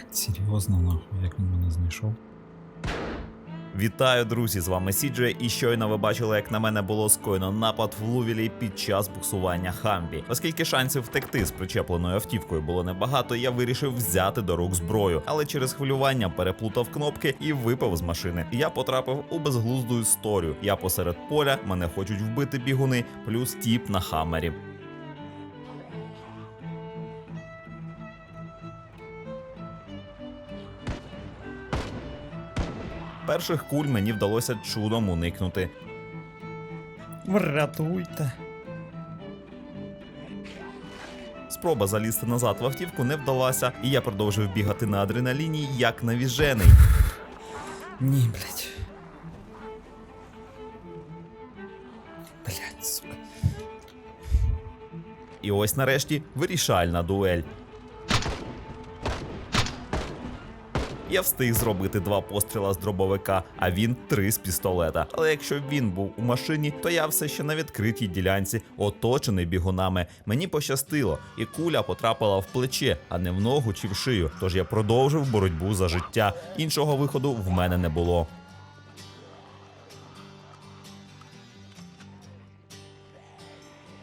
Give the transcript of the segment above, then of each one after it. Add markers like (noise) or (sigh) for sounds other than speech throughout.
Блять, серйозно, нахуй, як він мене знайшов. Вітаю, друзі! З вами Сіджей, і щойно ви бачили, як на мене було скоєно напад в Лувілі під час буксування Хамбі. Оскільки шансів втекти з причепленою автівкою було небагато, я вирішив взяти до рук зброю, але через хвилювання переплутав кнопки і випав з машини. Я потрапив у безглузду історію. Я посеред поля, мене хочуть вбити бігуни, плюс тіп на хаммері. Перших куль мені вдалося чудом уникнути. Врятуйте. Спроба залізти назад в автівку не вдалася, і я продовжив бігати на адреналіні як навіжений. Ні, блять. Блять, сука. І ось нарешті вирішальна дуель. Я встиг зробити два постріла з дробовика, а він три з пістолета. Але якщо він був у машині, то я все ще на відкритій ділянці, оточений бігунами. Мені пощастило, і куля потрапила в плече, а не в ногу чи в шию. Тож я продовжив боротьбу за життя. Іншого виходу в мене не було.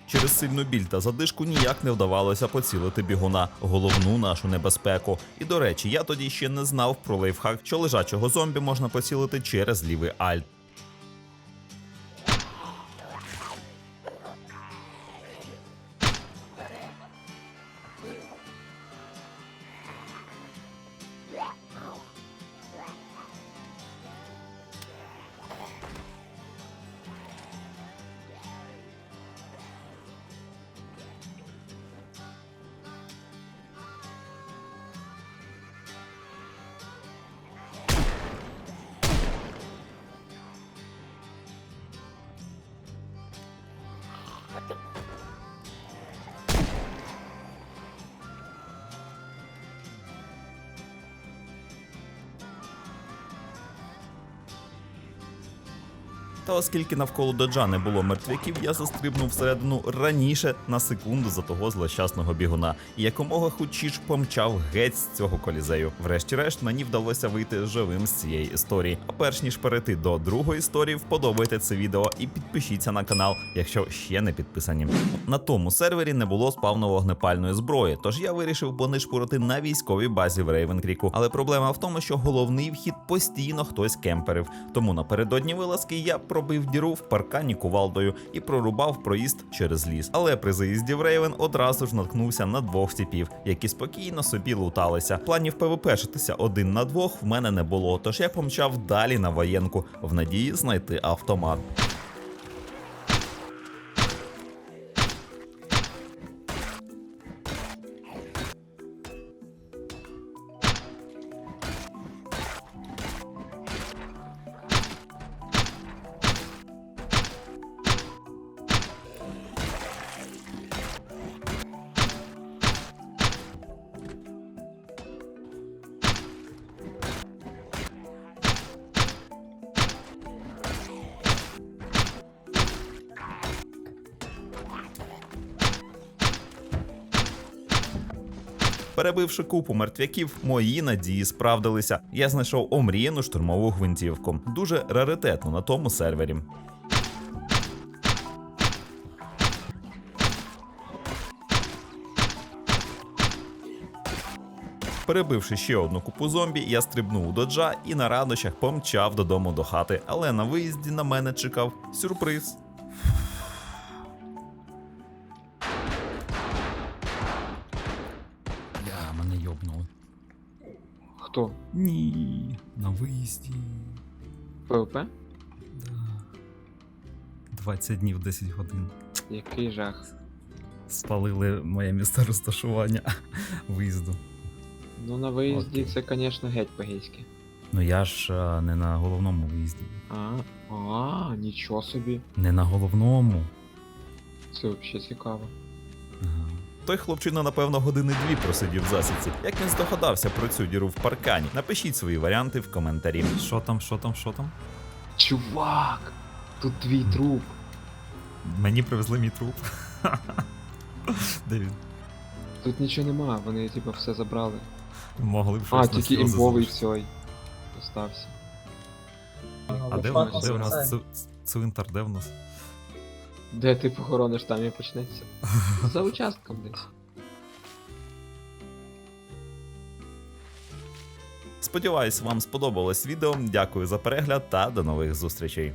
Через сильну біль та задишку ніяк не вдавалося поцілити бігуна, головну нашу небезпеку. І до речі, я тоді ще не знав про лайфхак, що лежачого зомбі можна поцілити через лівий альт. Та оскільки навколо доджа не було мертвяків, я застрибнув всередину раніше на секунду за того злощасного бігуна і якомога хутчіш помчав геть з цього колізею. Врешті-решт мені вдалося вийти живим з цієї історії. А перш ніж перейти до другої історії, вподобайте це відео і підпишіться на канал, якщо ще не підписані. На тому сервері не було спавно вогнепальної зброї, тож я вирішив понишпурити на військовій базі в Рейвенкріку. Але проблема в тому, що головний вхід постійно хтось кемперив. Тому напередодні вилазки я пробив діру в паркані кувалдою і прорубав проїзд через ліс. Але при заїзді в Рейвен одразу ж наткнувся на двох типів, які спокійно собі луталися. Планів ПВПшитися один на двох в мене не було, тож я помчав далі на воєнку в надії знайти автомат. Перебивши купу мертвяків, мої надії справдилися. Я знайшов омріяну штурмову гвинтівку, дуже раритетну на тому сервері. Перебивши ще одну купу зомбі, я стрибнув у доджа і на радощах помчав додому до хати. Але на виїзді на мене чекав сюрприз. Мене йобнули. Хто? Ні. На виїзді. ПВП? Да. 20 днів, 10 годин. Який жах. Спалили моє місце розташування (laughs) виїзду. Ну на виїзді Окей. це, звісно, геть по-гейськи. Ну я ж а, не на головному виїзді. А, а, нічого собі. Не на головному. Це взагалі цікаво. Той хлопчина, напевно, години дві просидів в засідці. Як він здогадався про цю діру в паркані? Напишіть свої варіанти в коментарі. Що там, що там, що там? Чувак! Тут твій труп. Мені привезли мій труп. Де він? Тут нічого нема, вони типу все забрали. Могли б щось А, на тільки імбовий залишити. цей. Остався. А де, безплатно де у нас ци- цвинтар, де в нас? Де ти похорониш, там і почнеться. (laughs) За участком десь. Сподіваюсь, вам сподобалось відео. Дякую за перегляд та до нових зустрічей.